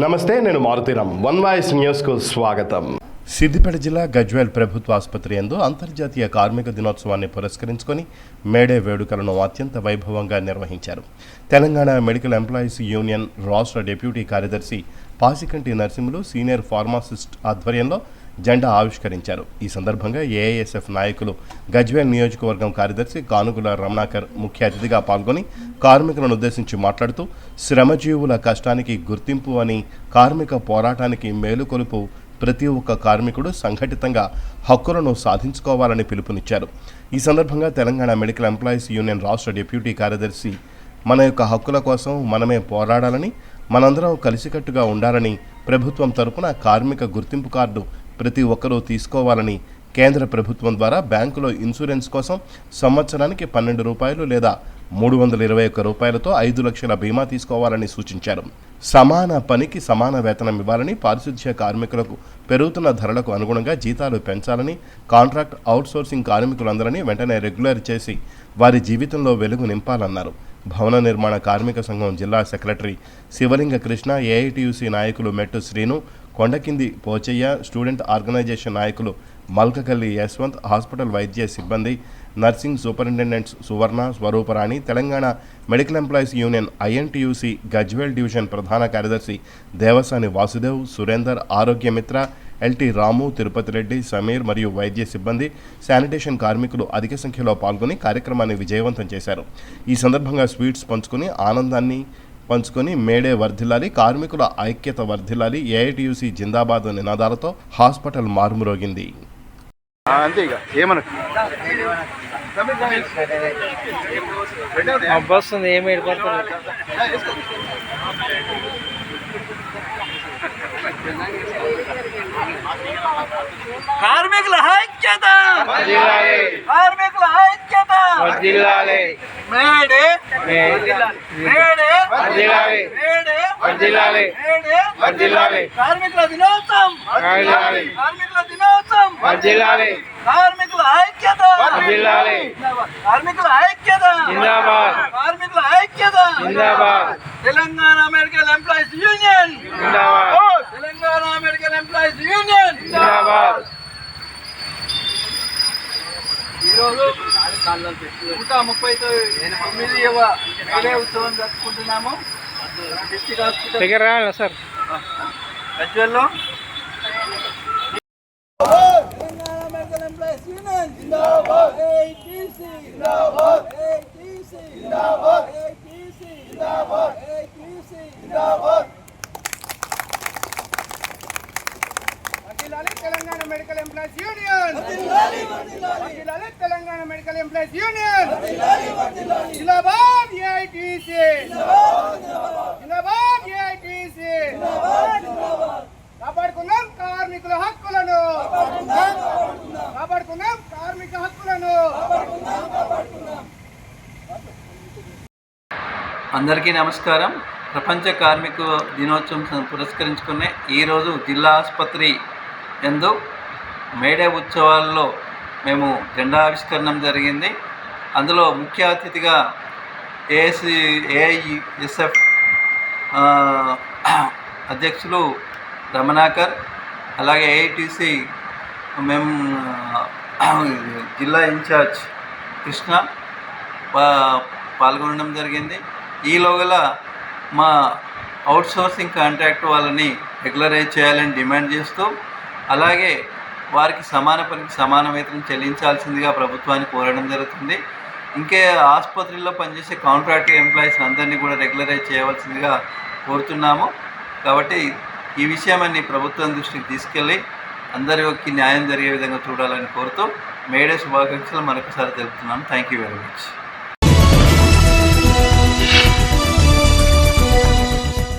నమస్తే నేను Maruthi Ram one voice న్యూస్కు స్వాగతం. సిద్దిపేట జిల్లా గజ్వేల్ ప్రభుత్వ ఆసుపత్రి ఎందు అంతర్జాతీయ కార్మిక దినోత్సవాన్ని పురస్కరించుకొని మేడే వేడుకలను అత్యంత వైభవంగా నిర్వహించారు. తెలంగాణ మెడికల్ ఎంప్లాయీస్ యూనియన్ రాష్ట్ర డిప్యూటీ కార్యదర్శి పాసికంటి నరసింహులు సీనియర్ ఫార్మాసిస్ట్ ఆధ్వర్యంలో జెండా ఆవిష్కరించారు. ఈ సందర్భంగా ఏఐఎస్ఎఫ్ నాయకులు గజ్వేల్ నియోజకవర్గం కార్యదర్శి కానుగుల రమణాకర్ ముఖ్య అతిథిగా పాల్గొని కార్మికులను ఉద్దేశించి మాట్లాడుతూ శ్రమజీవుల కష్టానికి గుర్తింపు అని కార్మిక పోరాటానికి మేలుకొలుపు ప్రతి ఒక్క కార్మికుడు సంఘటితంగా హక్కులను సాధించుకోవాలని పిలుపునిచ్చారు. ఈ సందర్భంగా తెలంగాణ మెడికల్ ఎంప్లాయీస్ యూనియన్ రాష్ట్ర డిప్యూటీ కార్యదర్శి మన యొక్క హక్కుల కోసం మనమే పోరాడాలని మనందరం కలిసికట్టుగా ఉండాలని ప్రభుత్వం తరపున కార్మిక గుర్తింపు కార్డు ప్రతి ఒక్కరూ తీసుకోవాలని కేంద్ర ప్రభుత్వం ద్వారా బ్యాంకులో ఇన్సూరెన్స్ కోసం సంవత్సరానికి పన్నెండు రూపాయలు లేదా మూడు వందల ఇరవై ఒక్క రూపాయలతో ఐదు లక్షల బీమా తీసుకోవాలని సూచించారు. సమాన పనికి సమాన వేతనం ఇవ్వాలని పారిశుధ్య కార్మికులకు పెరుగుతున్న ధరలకు అనుగుణంగా జీతాలు పెంచాలని కాంట్రాక్ట్ అవుట్సోర్సింగ్ కార్మికులందరినీ వెంటనే రెగ్యులర్ చేసి వారి జీవితంలో వెలుగు నింపాలన్నారు. భవన నిర్మాణ కార్మిక సంఘం జిల్లా సెక్రటరీ శివలింగ కృష్ణ ఏఐటియుసి నాయకులు మెట్టు శ్రీను కొండకింది పోచయ్య స్టూడెంట్ ఆర్గనైజేషన్ నాయకులు మల్కకల్లి యశ్వంత్ హాస్పిటల్ వైద్య సిబ్బంది nursing superintendents Suvarna Swarooparani Telangana medical employees union INTUC Gajwel division ప్రధాన కార్యదర్శి దేవసాని వాసుదేవ్ సురేందర్ ఆరోగ్యమిత్ర ఎల్టీ రాము తిరుపతి రెడ్డి సమీర్ మరియు వైద్య సిబ్బంది శానిటేషన్ కార్మికులు అధిక సంఖ్యలో పాల్గొని కార్యక్రమాన్ని విజయవంతం చేశారు. ఈ సందర్భంగా స్వీట్స్ పంచుకుని ఆనందాన్ని పంచుకొని మేడే వర్ధిల్లాలి కార్మికుల ఐక్యత వర్ధిల్లాలి ఏఐటియుసి జిందాబాద్ నినాదాలతో హాస్పిటల్ మారుమ్రోగింది. అంతే ఇక. ఏమి కార్మికుల ఐక్యత! వర్ధిల్లాలి కార్మికుల ఐక్యత! వర్ధిల్లాలి మేడే మేడే వర్ధిల్లాలి మేడే వర్ధిల్లాలి వర్ధిల్లాలి కార్మికుల దినోత్సవం. వర్ధిల్లాలి కార్మికుల దినోత్సవం. వర్ధిల్లాలి కార్మికుల ఐక్యత. వర్ధిల్లాలి కార్మికుల ఐక్యత. జిందాబాద్. కార్మికుల ఐక్యత. జిందాబాద్. తెలంగాణ మెడికల్ ఎంప్లాయీస్ యూనియన్ జిందాబాద్. తెలంగాణ మెడికల్ ఎంప్లాయీస్ యూనియన్ జిందాబాద్. ఈరోజు నూట ముప్పై తొమ్మిది ఉత్సవం జరుపుకుంటున్నాము. District hospital. సార్? గజ్వెల్లో. జిందాబాద్. జిందాబాద్ జిందాబాద్ జిందాబాద్ ఏటీసీ జిందాబాద్ వర్ధిల్లాలి తెలంగాణ మెడికల్ ఎంప్లాయీస్ యూనియన్. వర్ధిల్లాలి తెలంగాణ మెడికల్ ఎంప్లాయీస్ యూనియన్. జిందాబాద్ ఏఐటీసీ. జిందాబాద్ ఏఐటీసీ. కాపాడుకుందాం కార్మికుల హక్కులను. కాపాడుకుందాం కార్మిక హక్కులను. అందరికీ నమస్కారం. ప్రపంచ కార్మిక దినోత్సవం పురస్కరించుకునే ఈరోజు జిల్లా ఆసుపత్రి ఎందు మేడే ఉత్సవాల్లో మేము జెండా ఆవిష్కరణం జరిగింది. అందులో ముఖ్య అతిథిగా ఏఎస్సి ఏఐఎస్ఎఫ్ అధ్యక్షులు రమణాకర్ అలాగే ఏఐటిసి మేము జిల్లా ఇన్ఛార్జ్ కృష్ణ పాల్గొనడం జరిగింది. ఈలోగల మా అవుట్సోర్సింగ్ కాంట్రాక్ట్ వాళ్ళని రెగ్యులరైజ్ చేయాలని డిమాండ్ చేస్తూ అలాగే వారికి సమాన పనికి సమాన వేతనం చెల్లించాల్సిందిగా ప్రభుత్వాన్ని కోరడం జరుగుతుంది. ఇంకే ఆసుపత్రిలో పనిచేసే కాంట్రాక్ట్ ఎంప్లాయీస్ అందరినీ కూడా రెగ్యులరైజ్ చేయవలసిందిగా కోరుతున్నాము. కాబట్టి ఈ విషయాన్ని ప్రభుత్వం దృష్టికి తీసుకెళ్ళి అందరికి న్యాయం జరిగే విధంగా చూడాలని కోరుతూ మేడే శుభాకాంక్షలు మరొకసారి తెలుపుతున్నాను థ్యాంక్ యూ వెరీ మచ్